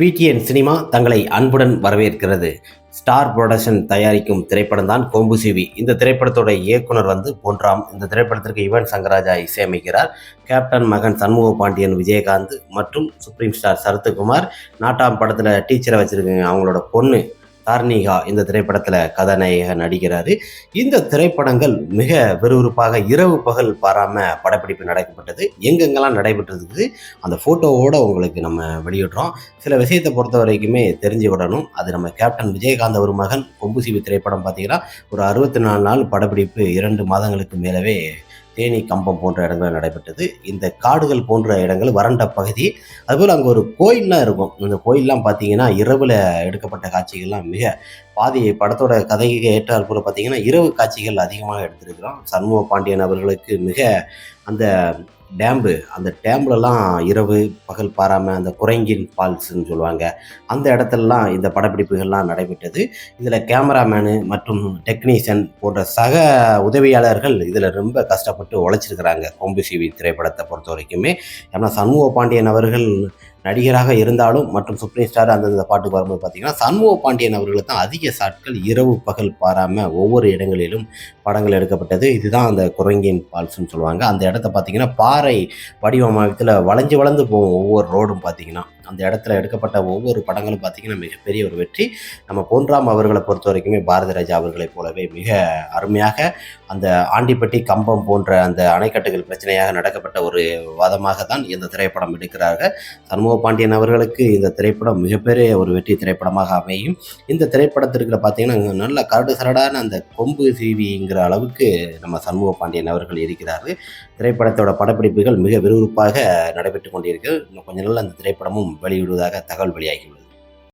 PTN cinema தங்களை அன்புடன் வரவேற்கிறது. ஸ்டார் புரொடக்ஷன் தயாரிக்கும் திரைப்படம் தான் கோம்புசிவி இந்த திரைப்படத்தோட இயக்குனர் வந்து பொன்ராம். இந்த திரைப்படத்திற்கு யுவன் சங்கராஜா இசையமைக்கிறார். கேப்டன் மகன் சண்முக பாண்டியன் விஜயகாந்த் மற்றும் சுப்ரீம் ஸ்டார் சரத்குமார். நாட்டாம் படத்தில் டீச்சரை வச்சுருக்கீங்க அவங்களோட பொண்ணு தார்னிகா இந்த திரைப்படத்தில் கதாநாயக நடிக்கிறாரு. இந்த திரைப்படங்கள் மிக விறுவிறுப்பாக இரவு பகல் பாராம படப்பிடிப்பு நடக்கப்பட்டது. எங்கெங்கெல்லாம் நடைபெற்றிருக்குது அந்த ஃபோட்டோவோட உங்களுக்கு நம்ம வெளியிடுறோம். சில விஷயத்தை பொறுத்த வரைக்குமே தெரிஞ்சு விடணும் அது நம்ம கேப்டன் விஜயகாந்த் ஒரு மகன் கொம்புசிவி திரைப்படம் பார்த்தீங்கன்னா ஒரு அறுபத்தி நாலு நாள் படப்பிடிப்பு இரண்டு மாதங்களுக்கு மேலவே தேனி கம்பம் போன்ற இடங்களில் நடைபெற்றது. இந்த காடுகள் போன்ற இடங்கள் வறண்ட பகுதி. அதுபோல் அங்கே ஒரு கோயில்லாம் இருக்கும். இந்த கோயில்லாம் பார்த்தீங்கன்னா இரவில் எடுக்கப்பட்ட காட்சிகள்லாம் மிக பாதி படத்தோட கதைக்கு ஏற்றால் பார்த்தீங்கன்னா இரவு காட்சிகள் அதிகமாக எடுத்திருக்கிறோம். சண்முக பாண்டியன் அவர்களுக்கு மிக அந்த டேம்பு அந்த டேம்லலாம் இரவு பகல் பாராமல் அந்த குரங்கின் ஃபால்ஸ்ன்னு சொல்லுவாங்க. அந்த இடத்துலலாம் இந்த படப்பிடிப்புகள்லாம் நடைபெற்றது. இதில் கேமராமேனு மற்றும் டெக்னீஷியன் போன்ற சக உதவியாளர்கள் இதில் ரொம்ப கஷ்டப்பட்டு உழைச்சிருக்கிறாங்க. கொம்பு சிவி திரைப்படத்தை பொறுத்த வரைக்குமே ஏன்னா சண்முக பாண்டியன் அவர்கள் நடிகராக இருந்தாலும் மற்றும் சுப்ரீம் ஸ்டார் அந்தந்த பாட்டுக்கு வரும்போது பார்த்தீங்கன்னா சண்முக பாண்டியன் அவர்களுக்கு தான் அதிக சாட்கள் இரவு பகல் பாராமல் ஒவ்வொரு இடங்களிலும் படங்கள் எடுக்கப்பட்டது. இதுதான் அந்த குரங்கின் ஃபால்ஸ்னு சொல்லுவாங்க. அந்த இடத்த பார்த்தீங்கன்னா பாறை வடிவமைப்பில் வளைஞ்சு வளர்ந்து போகும் ஒவ்வொரு ரோடும் பார்த்தீங்கன்னா. அந்த இடத்துல எடுக்கப்பட்ட ஒவ்வொரு படங்களும் பார்த்தீங்கன்னா மிகப்பெரிய ஒரு வெற்றி. நம்ம பொன்ராம் அவர்களை பொறுத்த வரைக்குமே பாரதி ராஜா அவர்களைப் போலவே மிக அருமையாக அந்த ஆண்டிப்பட்டி கம்பம் போன்ற அந்த அணைக்கட்டுகள் பிரச்சனையாக நடக்கப்பட்ட ஒரு வாதமாக தான் இந்த திரைப்படம் எடுக்கிறார்கள். சண்முக பாண்டியன் அவர்களுக்கு இந்த திரைப்படம் மிகப்பெரிய ஒரு வெற்றி திரைப்படமாக அமையும். இந்த திரைப்படத்திற்கு பார்த்தீங்கன்னா நல்ல கரடு சரடான அந்த கொம்பு சீவிங்கிற அளவுக்கு நம்ம சண்முக பாண்டியன் அவர்கள் இருக்கிறார்கள். திரைப்படத்தோட படப்பிடிப்புகள் மிக விறுவிறுப்பாக நடைபெற்று கொண்டிருக்கு. இன்னும் கொஞ்ச நாள் அந்த திரைப்படமும் வெளியிடுவதாக தகவல் வெளியாகியுள்ளது